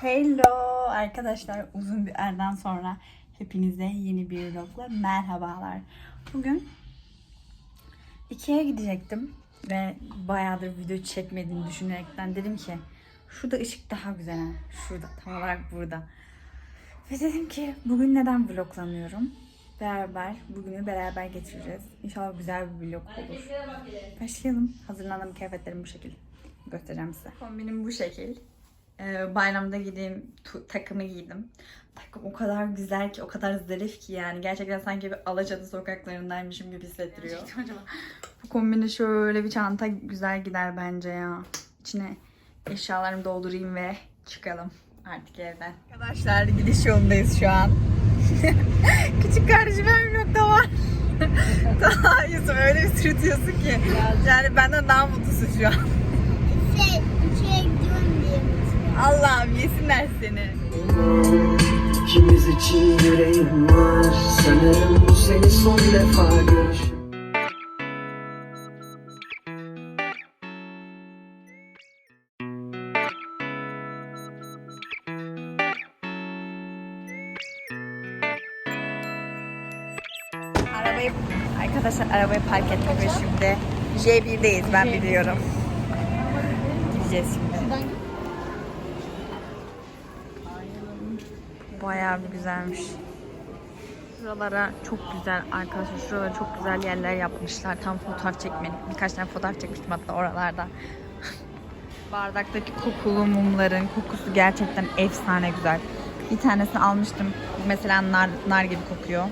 Hello arkadaşlar uzun bir aradan sonra hepinize yeni bir vlogla merhabalar. Bugün Ikea'ya gidecektim ve bayağıdır video çekmediğimi düşünerekten dedim ki şurada ışık daha güzel. Şurada tam olarak burada. Ve dedim ki bugün neden vloglamıyorum? Beraber bugünü beraber geçireceğiz. İnşallah güzel bir vlog olur. Başlayalım. Hazırlandığım kıyafetlerim bu şekil. Göstereceğim size. Kombinim bu şekil. Ee, bayramda giydiğim takımı giydim. Takım o kadar güzel ki, o kadar zarif ki yani. Gerçekten sanki bir Alaçatı sokaklarındaymışım gibi hissettiriyor. Bu kombine şöyle bir çanta güzel gider bence ya. İçine eşyalarımı doldurayım ve çıkalım artık evden. Arkadaşlar gidiş yolundayız şu an. Küçük kardeşim her nokta var. Daha Yusuf öyle bir sürütüyorsun ki. Yani benden daha mutlusun şu an. Şey, şeye gidiyorum diye. Allah'ım yesinler seni. İkimiz için yüreğim var Sanırım bu seni son defa görüşüm Arabayı arkadaşlar arabayı park ettik ve şimdi J1'deyiz ben biliyorum. Gideceğiz şimdi. Bayağı bir güzelmiş. Şuralara çok güzel arkadaşlar. Şuralara çok güzel yerler yapmışlar. Tam fotoğraf çekmelik. Birkaç tane fotoğraf çekmiştim hatta oralarda. Bardaktaki kokulu mumların kokusu gerçekten efsane güzel. Bir tanesini almıştım. Mesela nar, nar gibi kokuyor.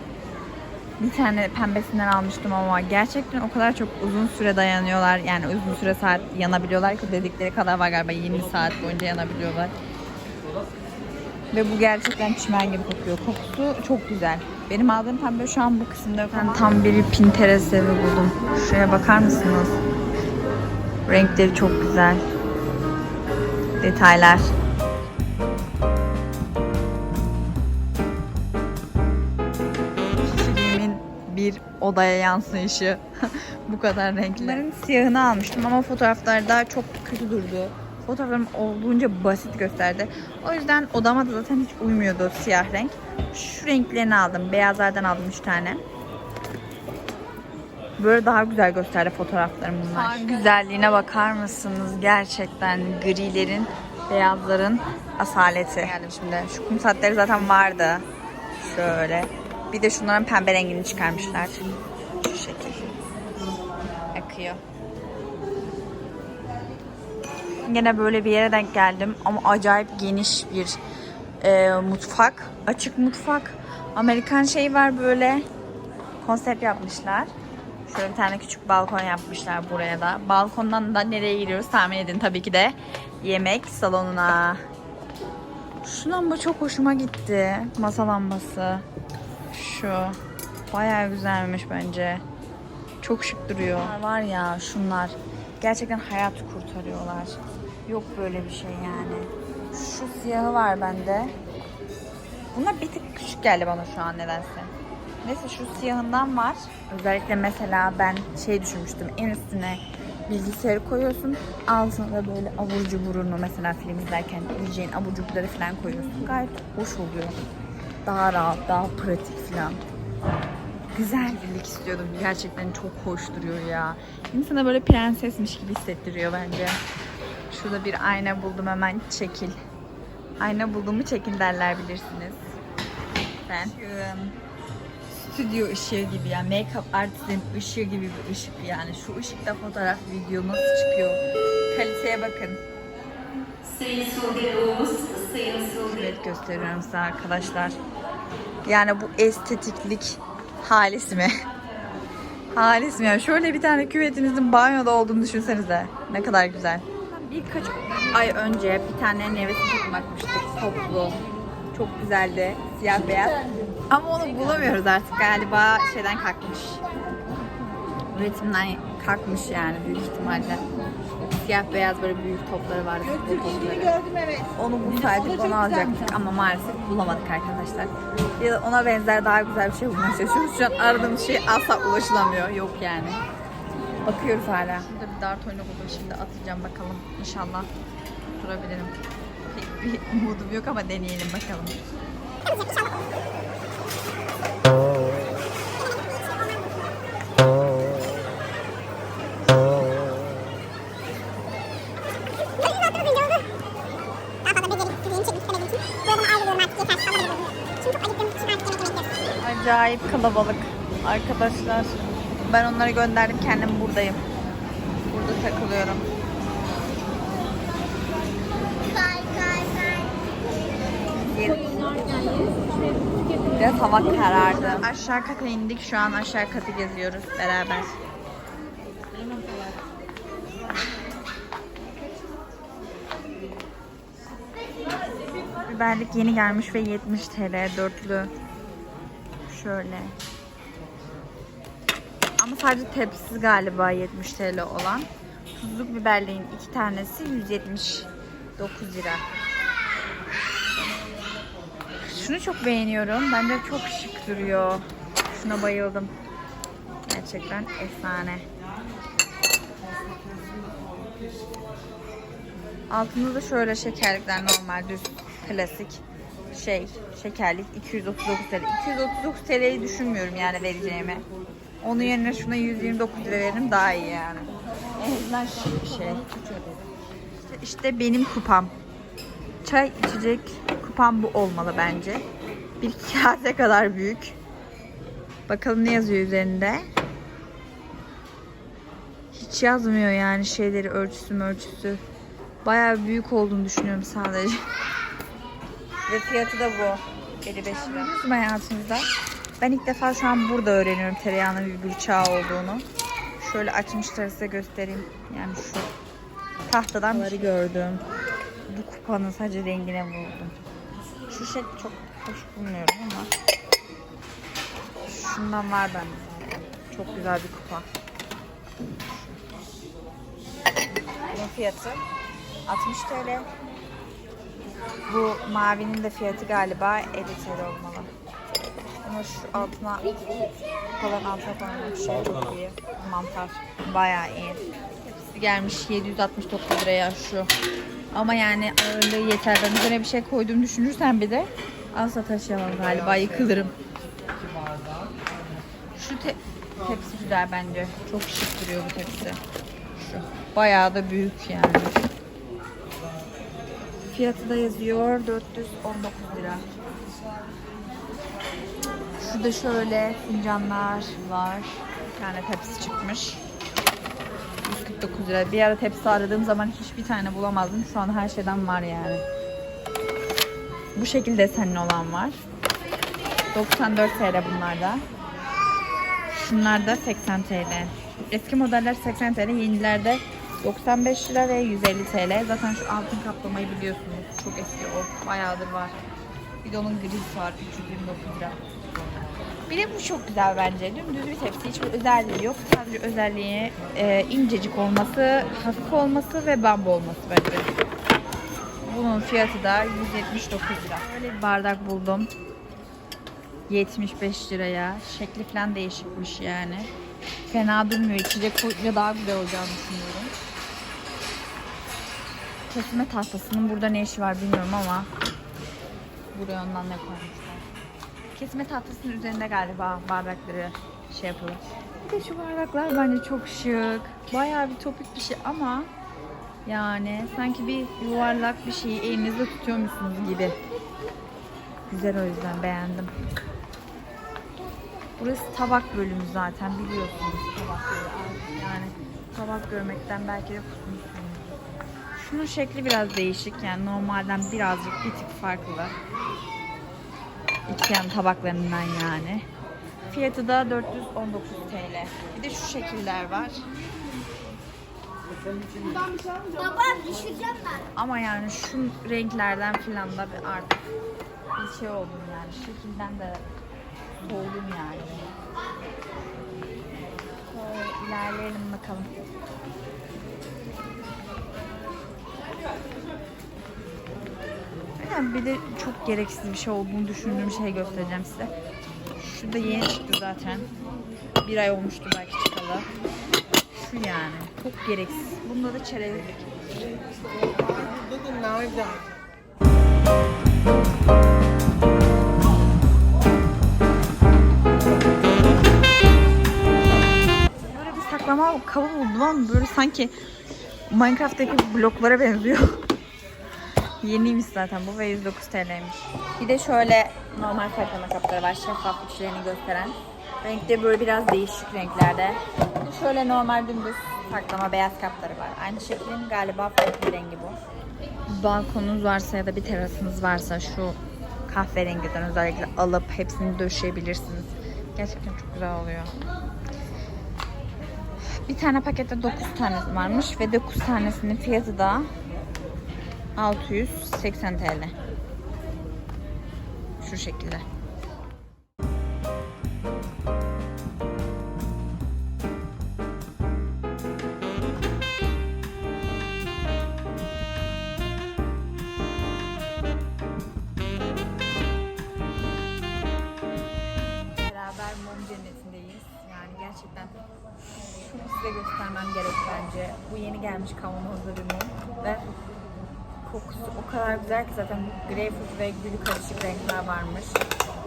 Bir tane pembesinden almıştım ama gerçekten o kadar çok uzun süre dayanıyorlar. Yani uzun süre saat yanabiliyorlar ki dedikleri kadar var galiba 20 saat boyunca yanabiliyorlar. Ve bu gerçekten çimen gibi kokuyor. Kokusu çok güzel. Benim aldığım pembe şu an bu kısımda yok. Ben tam bir Pinterest evi buldum. Şuraya bakar mısınız? Renkleri çok güzel. Detaylar. Kişiliğimin bir odaya yansıyışı. Bu kadar renkli. Bunların siyahını almıştım ama fotoğraflarda çok kötü durdu. Fotoğraflarım olduğunca basit gösterdi. O yüzden odama da zaten hiç uymuyordu siyah renk. Şu renklerini aldım. Beyazlardan aldım 3 tane. Böyle daha güzel gösterdi fotoğraflarım bunlar. güzelliğine bakar mısınız? Gerçekten grilerin, beyazların asaleti. Geldim şimdi. Şu kum saatleri zaten vardı. Şöyle. Bir de şunların pembe rengini çıkarmışlar. Şu şekil. Akıyor. Yine böyle bir yere denk geldim ama acayip geniş bir e, mutfak. Açık mutfak. Amerikan şeyi var böyle. Konsept yapmışlar. Şöyle bir tane küçük balkon yapmışlar buraya da. Balkondan da nereye giriyoruz tahmin edin tabii ki de yemek salonuna. Şu lamba çok hoşuma gitti. Masa lambası. Şu. Bayağı güzelmiş bence. Çok şık duruyor. Var ya şunlar. Gerçekten hayat kurtarıyorlar. Yok böyle bir şey yani. Şu siyahı var bende. Bunlar bir tık küçük geldi bana şu an nedense. Neyse şu siyahından var. Özellikle mesela ben şey düşünmüştüm. En üstüne bilgisayarı koyuyorsun. Altına da böyle abur cuburunu mesela film izlerken yiyeceğin abur cuburları falan koyuyorsun. Gayet hoş oluyor. Daha rahat, daha pratik falan. Güzel birlik istiyordum. Gerçekten çok hoş duruyor ya. İnsana böyle prensesmiş gibi hissettiriyor bence. Şurada bir ayna buldum hemen çekil. Ayna bulduğumu çekin derler bilirsiniz. Ben stüdyo ışığı gibi yani make-up artistin ışığı gibi bir ışık yani. Şu ışıkta fotoğraf, video nasıl çıkıyor? Kaliteye bakın. Sayın Oğuz, Sayın Suudi Evet gösteriyorum size arkadaşlar. Yani bu estetiklik halis mi? halis mi? Yani şöyle bir tane küvetinizin banyoda olduğunu düşünsenize. Ne kadar güzel. Birkaç ay önce bir tane nevresim takım bakmıştık toplu. Çok güzeldi. Siyah beyaz. Ama onu bulamıyoruz artık galiba şeyden kalkmış. Üretimden kalkmış yani büyük ihtimalle. Siyah beyaz böyle büyük topları vardı. futbol topları. Onu bulsaydık onu alacaktık ama maalesef bulamadık arkadaşlar. Ya da ona benzer daha güzel bir şey bulmaya çalışıyoruz. Şu an aradığımız şey asla ulaşılamıyor. Yok yani. Bakıyoruz hala. Burada bir dart oyunu buldum. Şimdi atacağım bakalım. İnşallah durabilirim. Peki. bir umudum yok ama deneyelim bakalım. Acayip kalabalık arkadaşlar. Ben onları gönderdim kendim buradayım. Burada takılıyorum. Biraz hava karardı. Aşağı kata indik. Şu an aşağı katı geziyoruz beraber. Biberlik yeni gelmiş ve 70 TL dörtlü. Şöyle. Ama sadece tepsiz galiba 70 TL olan. Tuzluk biberliğin iki tanesi 179 lira. Şunu çok beğeniyorum. Bence çok şık duruyor. Şuna bayıldım. Gerçekten efsane. Altında da şöyle şekerlikler normal düz klasik şey şekerlik 239 TL. 239 TL'yi düşünmüyorum yani vereceğimi. Onun yerine şuna 129 lira veririm daha iyi yani. En azından şık bir şey. İşte, işte benim kupam. Çay içecek kupam bu olmalı bence. Bir kase kadar büyük. Bakalım ne yazıyor üzerinde. Hiç yazmıyor yani şeyleri ölçüsü ölçüsü. Bayağı büyük olduğunu düşünüyorum sadece. Ve fiyatı da bu. 55 lira. Bizim hayatımızda. Ben ilk defa şu an burada öğreniyorum tereyağının bir bıçağı olduğunu. Şöyle açmışlar size göstereyim. Yani şu tahtadan bir şey gördüm. Bu kupanın sadece rengine vurdum. Şu şekli çok hoş bulmuyorum ama şundan var bende zaten. Çok güzel bir kupa. Bunun fiyatı 60 TL. Bu mavinin de fiyatı galiba 50 TL olmalı. Ama şu altına falan altına koymak şey çok iyi. Mantar. Bayağı iyi. Hepsi gelmiş 769 liraya şu. Ama yani ağırlığı yeter. Ben üzerine bir şey koyduğumu düşünürsen bir de asla taşıyamam galiba yıkılırım. Şu te- tepsi güzel bence. Çok şık duruyor bu tepsi. Şu. Bayağı da büyük yani. Fiyatı da yazıyor 419 lira. Şurada şöyle fincanlar var. Bir tane tepsi çıkmış. 149 lira. Bir ara tepsi aradığım zaman hiçbir tane bulamazdım. Şu an her şeyden var yani. Bu şekilde desenli olan var. 94 TL bunlar da. Şunlar da 80 TL. Eski modeller 80 TL, yenilerde 95 lira ve 150 TL. Zaten şu altın kaplamayı biliyorsunuz. Çok eski o. Bayağıdır var. Bir de onun grisi var. 329 lira. Bir de bu çok güzel bence. Dümdüz bir tepsi. Hiçbir özelliği yok. Sadece özelliği e, incecik olması, hafif olması ve bambu olması bence. Bunun fiyatı da 179 lira. Böyle bir bardak buldum. 75 liraya. Şekli falan değişikmiş yani. Fena durmuyor. İçecek koyunca daha güzel olacağını düşünüyorum. Kesme tahtasının burada ne işi var bilmiyorum ama buraya ondan ne koymuşlar. Kesme tahtasının üzerinde galiba bardakları şey yapılır. Bir de şu bardaklar bence çok şık. Bayağı bir topik bir şey ama yani sanki bir yuvarlak bir şeyi elinizde tutuyormuşsunuz gibi. Güzel o yüzden beğendim. Burası tabak bölümü zaten biliyorsunuz tabak bölümü. Yani tabak görmekten belki de kusmuşsunuz. Şunun şekli biraz değişik yani normalden birazcık bir tık farklı. Ikea'nın tabaklarından yani. Fiyatı da 419 TL. Bir de şu şekiller var. Baba düşüreceğim ben. Ama yani şu renklerden filan da bir artık bir şey oldum yani. Şekilden de soğudum yani. Şöyle ilerleyelim bakalım. Yani bir de çok gereksiz bir şey olduğunu düşündüğüm şey göstereceğim size. Şurada yeni çıktı zaten. Bir ay olmuştu belki çıkalı. Şu yani. Çok gereksiz. Bunda da çerezlik. Da nerede? Böyle bir saklama kabı buldum ama böyle sanki Minecraft'taki bloklara benziyor. Yeniymiş zaten bu ve 109 TL'ymiş. Bir de şöyle normal saklama kapları var. Şeffaf içlerini gösteren. Renkleri böyle biraz değişik renklerde. Şöyle normal dümdüz saklama beyaz kapları var. Aynı şeklin galiba farklı bir rengi bu. Balkonunuz varsa ya da bir terasınız varsa şu kahverengiden özellikle alıp hepsini döşeyebilirsiniz. Gerçekten çok güzel oluyor. Bir tane pakette 9 tanesi varmış ve 9 tanesinin fiyatı da 680 TL. Şu şekilde. Beraber mum cennetindeyiz. Yani gerçekten şunu size göstermem gerek bence. Bu yeni gelmiş kavanozda bir ve kokusu o kadar güzel ki zaten greyfurt ve gül karışık renkler varmış.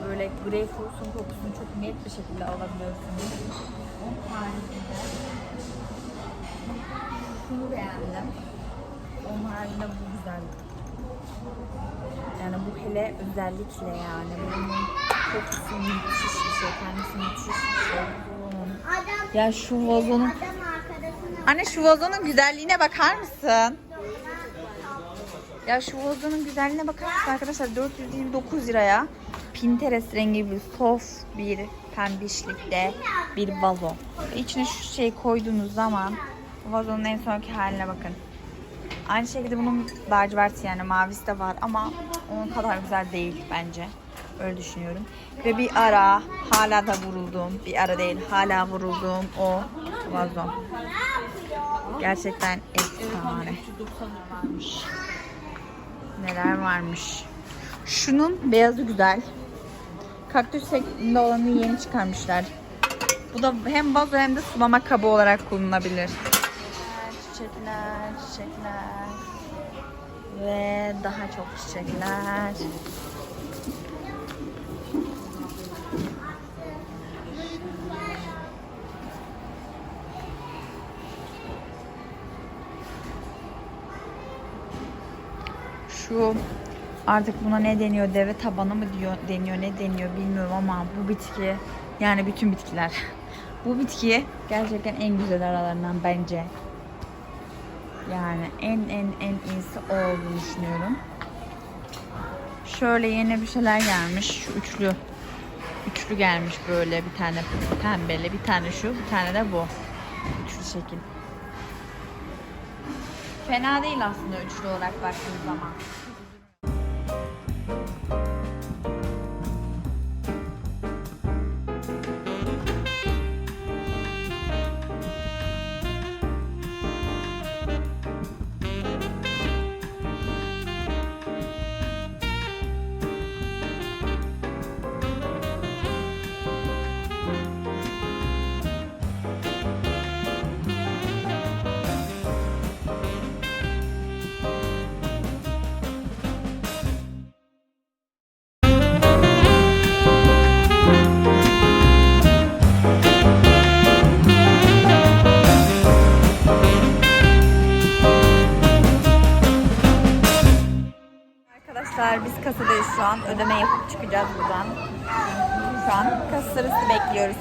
Böyle greyfurtun kokusunu çok net bir şekilde alabiliyorsunuz. Onun haricinde şunu beğendim. Onun haricinde bu güzel. Yani bu hele özellikle yani bunun kokusu müthiş bir şey. Kendisi müthiş bir şey. Adam, Ya şu vazonun... adam Anne şu vazonun güzelliğine bakar mısın? Ya şu vazonun güzelliğine bakar mısın arkadaşlar? 429 liraya Pinterest rengi bir soft bir pembişlikte bir vazo. İçine şu şeyi koyduğunuz zaman vazonun en sonki haline bakın. Aynı şekilde bunun laciverti yani mavisi de var ama onun kadar güzel değil bence. Öyle düşünüyorum. Ve bir ara hala da vurulduğum, bir ara değil hala vurulduğum o vazo. Gerçekten efsane. Neler varmış. Şunun beyazı güzel. Kaktüs şeklinde olanı yeni çıkarmışlar. Bu da hem vazo hem de sulama kabı olarak kullanılabilir. Çiçekler, çiçekler. Ve daha çok çiçekler. Şu artık buna ne deniyor? Deve tabanı mı diyor deniyor? Ne deniyor bilmiyorum ama bu bitki yani bütün bitkiler. Bu bitki gerçekten en güzel aralarından bence. Yani en en en iyisi o olduğunu düşünüyorum. Şöyle yeni bir şeyler gelmiş. Şu üçlü. Üçlü gelmiş böyle bir tane pembeli, bir tane şu, bir tane de bu. Üçlü şekil. Fena değil aslında üçlü olarak baktığınız zaman. Şu an. Ödeme yapıp çıkacağız buradan. Şu an kasa sırası bekliyoruz.